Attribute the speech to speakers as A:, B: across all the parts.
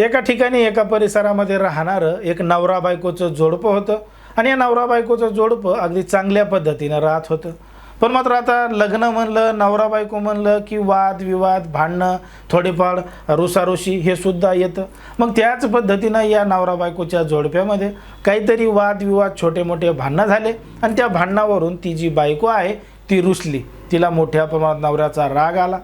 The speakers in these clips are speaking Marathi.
A: एका ठिकाणी एका परिसरामध्ये राहणारं एक नवरा बायकोचं जोडपं होतं आणि या नवरा बायकोचं जोडपं अगदी चांगल्या पद्धतीनं राहत होतं. पण मात्र आता लग्न म्हणलं नवरा बायको म्हणलं की वाद विवाद भांडणं थोडेफार रुसारुशी हे सुद्धा येतं. मग त्याच पद्धतीनं या नवरा बायकोच्या जोडप्यामध्ये काहीतरी वादविवाद छोटे मोठे भांडणं झाले आणि त्या भांडणावरून ती जी बायको आहे ती रुसली. तिला मोठ्या प्रमाणात नवऱ्याचा राग आला.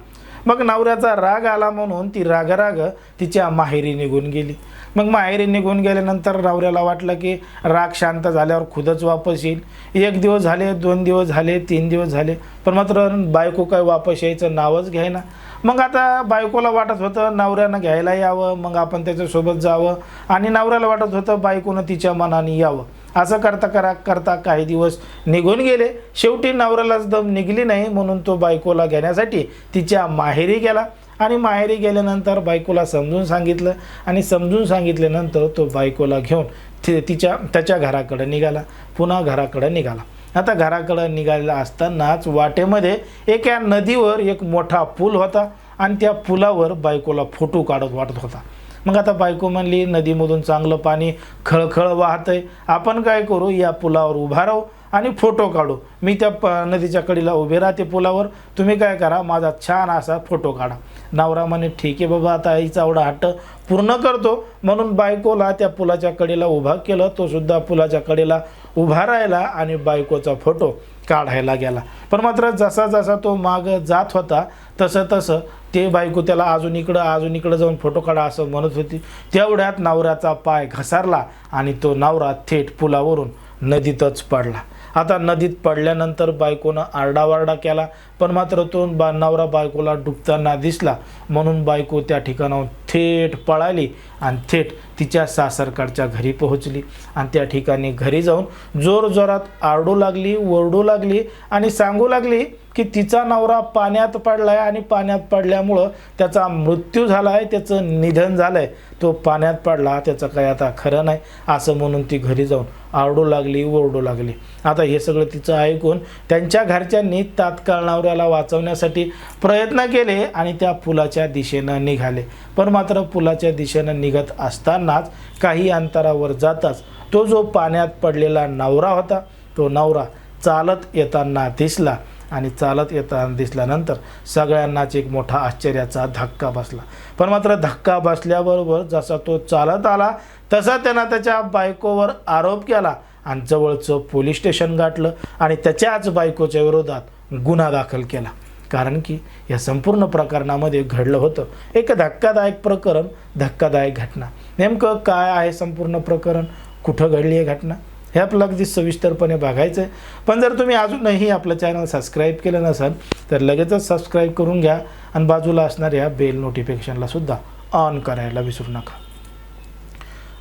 A: मग नवऱ्याचा राग आला म्हणून ती राग तिच्या माहेरी निघून गेली. मग माहेरी निघून गेल्यानंतर नवऱ्याला वाटलं की राग शांत झाल्यावर खुदच वापस येईल. एक दिवस झाले दोन दिवस झाले तीन दिवस झाले पण मात्र बायको काय वापस यायचं नावच घ्यायना मग आता बायकोला वाटत होतं नवऱ्यानं घ्यायला यावं मग आपण त्याच्यासोबत जावं आणि नवऱ्याला वाटत होतं बायकोनं तिच्या मनाने यावं. असं करता करा करता काही दिवस निघून गेले. शेवटी नवऱ्यालाच दम निघली नाही म्हणून तो बायकोला घेण्यासाठी तिच्या माहेरी गेला. आणि माहेरी गेल्यानंतर बायकोला समजून सांगितलं आणि समजून सांगितल्यानंतर तो बायकोला घेऊन ति तिच्या त्याच्या घराकडं निघाला. पुन्हा घराकडं निघाला. आता घराकडं निघालेला असतानाच वाटेमध्ये एका नदीवर एक मोठा पूल होता आणि त्या पुलावर बायकोला फोटो काढत वाटत होता. मग आता बायको म्हणली नदीमधून चांगलं पाणी खळखळ वाहतंय. आपण काय करू या पुलावर उभा राहू आणि फोटो काढू. मी त्या प नदीच्या कडीला उभे राहते पुलावर. तुम्ही काय करा माझा छान असा फोटो काढा. नवरा म्हणे ठीक आहे बाबा आता आईचा आवडा हट्ट पूर्ण करतो. म्हणून बायकोला त्या पुलाच्या कडेला उभा केलं. तो सुद्धा पुलाच्या कडेला उभा राहिला आणि बायकोचा फोटो काढायला गेला. पण मात्र जसा जसा तो माग जात होता तसं तसं ते बायको त्याला अजून इकडं अजून इकडं जाऊन फोटो काढा असं म्हणत होती. तेवढ्यात नवऱ्याचा पाय घसारला आणि तो नवरा थेट पुलावरून नदीतच पडला. आता नदीत पडल्यानंतर बायकोनं आरडावारडा केला. पण मात्र तो बा नवरा बायकोला डुबताना दिसला. म्हणून बायको त्या ठिकाणाहून थेट पळाली आणि थेट तिच्या सासरकडच्या घरी पोहोचली. आणि त्या ठिकाणी घरी जाऊन जोरजोरात आरडू लागली ओरडू लागली आणि सांगू लागली की तिचा नवरा पाण्यात पडला आहे आणि पाण्यात पडल्यामुळं त्याचा मृत्यू झाला आहे त्याचं निधन झालं आहे तो पाण्यात पडला त्याचं काय आता खरं नाही असं म्हणून ती घरी जाऊन आरडू लागली ओरडू लागली. आता हे सगळं तिचं ऐकून त्यांच्या घरच्यांनी तात्काळ नवऱ्याला वाचवण्यासाठी प्रयत्न केले आणि त्या पुलाच्या दिशेनं निघाले. पण मात्र पुलाच्या दिशेनं निघत असतानाच काही अंतरावर जाताच तो जो पाण्यात पडलेला नवरा होता तो नवरा चालत येताना दिसला आणि चालत येताना दिसल्यानंतर सगळ्यांनाच एक मोठा आश्चर्याचा धक्का बसला. पण मात्र धक्का बसल्याबरोबर जसा तो चालत आला तसा त्यानं त्याच्या बायकोवर आरोप केला आणि जवळचं पोलीस स्टेशन गाठलं आणि त्याच्याच बायकोच्या विरोधात गुन्हा दाखल केला. कारण की या संपूर्ण प्रकरणामध्ये घडलं होतं. एक धक्कादायक प्रकरण धक्कादायक घटना. नेमकं काय आहे संपूर्ण प्रकरण? कुठं घडली आहे घटना? हे आपलं अगदी सविस्तरपणे बघायचं आहे पण जर तुम्ही अजूनही आपलं चॅनल सबस्क्राईब केलं नसाल तर लगेचच सबस्क्राईब करून घ्या आणि बाजूला असणाऱ्या बेल नोटिफिकेशनला सुद्धा ऑन करायला विसरू नका.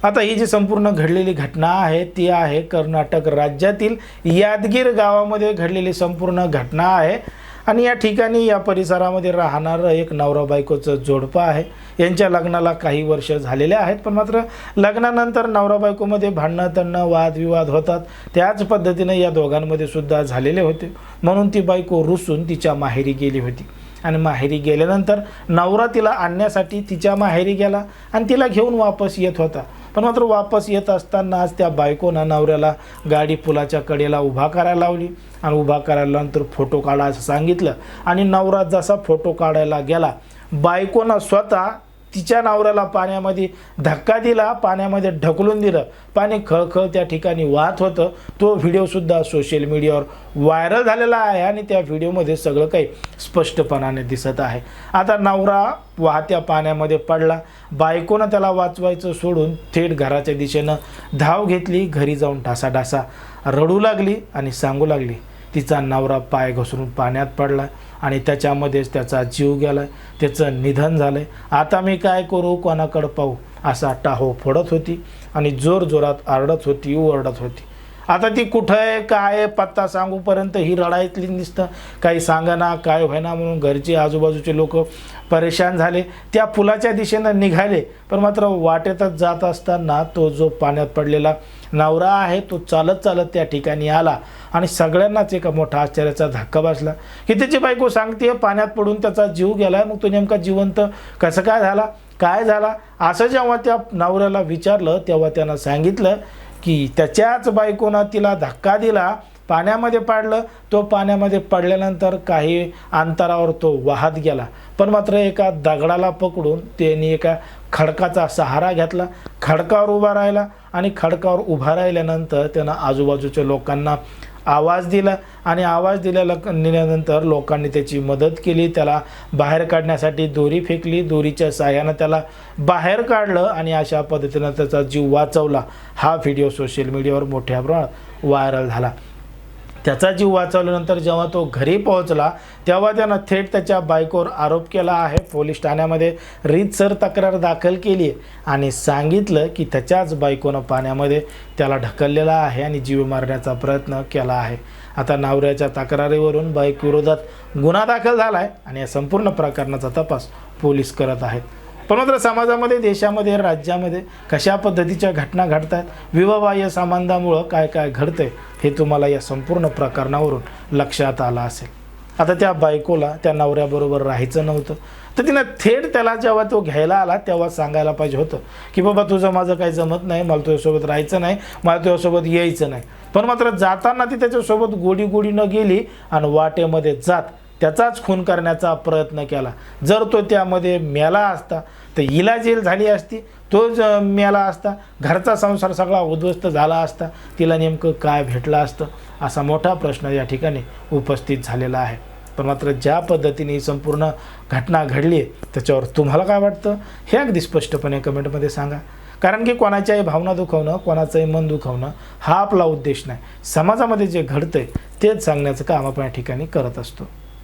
A: आता ही जी संपूर्ण घडलेली घटना आहे ती आहे कर्नाटक राज्यातील यादगीर गावामध्ये घडलेली संपूर्ण घटना आहे. आणि या ठिकाणी या परिसरामध्ये राहणारं एक नवरा बायकोचं जोडपं आहे. यांच्या लग्नाला काही वर्ष झालेले आहेत पण मात्र लग्नानंतर नवरा बायकोमध्ये भांडणं तणणं वादविवाद होतात. त्याच पद्धतीने या दोघांमध्ये सुद्धा झालेले होते. म्हणून ती बायको रुसून तिच्या माहेरी गेली होती. आणि माहेरी गेल्यानंतर नवरा तिला आणण्यासाठी तिच्या माहेरी गेला आणि तिला घेऊन वापस येत होता. पण मात्र वापस येत असतानाच त्या बायकोनं नवऱ्याला गाडी पुलाच्या कडेला उभा करायला लावली. आणि उभा करायला नंतर फोटो काढा असं सांगितलं. आणि नवरा जसा फोटो काढायला गेला बायकोनं स्वतः तिच्या नवऱ्याला पाण्यामध्ये धक्का दिला पाण्यामध्ये ढकलून दिलं. पाणी खळखळ त्या ठिकाणी वाहत होतं. तो व्हिडिओसुद्धा सोशल मीडियावर व्हायरल झालेला आहे आणि त्या व्हिडिओमध्ये सगळं काही स्पष्टपणाने दिसत आहे. आता नवरा वाहत्या पाण्यामध्ये पडला. बायकोनं त्याला वाचवायचं सोडून थेट घराच्या दिशेनं धाव घेतली. घरी जाऊन ढासाढासा रडू लागली आणि सांगू लागली तिचा नवरा पाय घसरून पाण्यात पडला आणि त्याच्यामध्येच त्याचा जीव गेला त्याचं निधन झालं आता मी काय करू? कोणाकडं पाहू? असा टाहो फोडत होती आणि जोरजोरात आरडत होती ओरडत होती. आता ती कुठं आहे काय आहे पत्ता सांगूपर्यंत ही रडायतली दिसतं काही सांगना काय होईना म्हणून घरचे आजूबाजूचे लोक परेशान झाले. त्या पुलाच्या दिशेनं निघाले पण मात्र वाटेतच जात असताना तो जो पाण्यात पडलेला नवरा आहे तो चालत चालत त्या ठिकाणी आला आणि सगळ्यांनाच एक मोठा आश्चर्याचा धक्का बसला. की त्याची बायको सांगते पाण्यात पडून त्याचा जीव गेला मग तो नेमका जिवंत कसं काय झाला? काय झाला? असं जेव्हा त्या नवऱ्याला विचारलं तेव्हा त्यानं सांगितलं की त्याच्याच बायकोनं तिला धक्का दिला पाण्यामध्ये पाडलं तो पाण्यामध्ये पडल्यानंतर काही अंतरावर तो वाहत गेला. पण मात्र एका दगडाला पकडून त्यांनी एका खडकाचा सहारा घेतला. खडकावर उभा राहिला आणि खडकावर उभा राहिल्यानंतर त्यानं आजूबाजूच्या लोकांना आवाज दिला आणि आवाज दिल्याला दिल्यानंतर लोकांनी त्याची मदत केली त्याला बाहेर काढण्यासाठी दोरी फेकली दोरीच्या साह्यानं त्याला बाहेर काढलं आणि अशा पद्धतीनं त्याचा जीव वाचवला. हा व्हिडिओ सोशल मीडियावर मोठ्या प्रमाणात व्हायरल झाला. त्याचा जीव वाचवल्यानंतर जेव्हा तो घरी पोहोचला तेव्हा त्यानं थेट त्याच्या बायकोवर आरोप केला आहे. पोलीस ठाण्यामध्ये रीतसर तक्रार दाखल केली आहे आणि सांगितलं की त्याच्याच बायकोनं पाण्यामध्ये त्याला ढकललेला आहे आणि जीव मारण्याचा प्रयत्न केला आहे. आता नावऱ्याच्या तक्रारीवरून बाईक विरोधात गुन्हा दाखल झाला आहे आणि या संपूर्ण प्रकरणाचा तपास पोलीस करत आहेत. पण मात्र समाजामध्ये देशामध्ये राज्यामध्ये कशा पद्धतीच्या घटना घडत आहेत विवाहबाह्य संबंधामुळं काय काय घडतंय हे तुम्हाला या संपूर्ण प्रकरणावरून लक्षात आलं असेल. आता त्या बायकोला त्या नवऱ्याबरोबर राहायचं नव्हतं. तर तिनं थेट त्याला जेव्हा तो घ्यायला आला तेव्हा सांगायला पाहिजे होतं की बाबा तुझं माझं काही जमत नाही मला तुझ्यासोबत राहायचं नाही मला तुझ्यासोबत यायचं नाही. पण मात्र जाताना ती त्याच्यासोबत गोडी गोडी न गेली आणि वाटेमध्ये जात त्याचाच खून करण्याचा प्रयत्न केला. जर तो त्यामध्ये मेला असता तर हिला जेल झाली असती. तो ज मेला असता घरचा संसार सगळा उद्ध्वस्त झाला असता तिला नेमकं काय भेटलं असतं असा मोठा प्रश्न या ठिकाणी उपस्थित झालेला आहे. पण मात्र ज्या पद्धतीने ही संपूर्ण घटना घडली आहे त्याच्यावर तुम्हाला काय वाटतं? हे अगदी स्पष्टपणे कमेंटमध्ये सांगा. कारण की कोणाच्याही भावना दुखवणं कोणाचंही मन दुखवणं हा आपला उद्देश नाही. समाजामध्ये जे घडतं आहे तेच सांगण्याचं काम आपण या ठिकाणी करत असतो.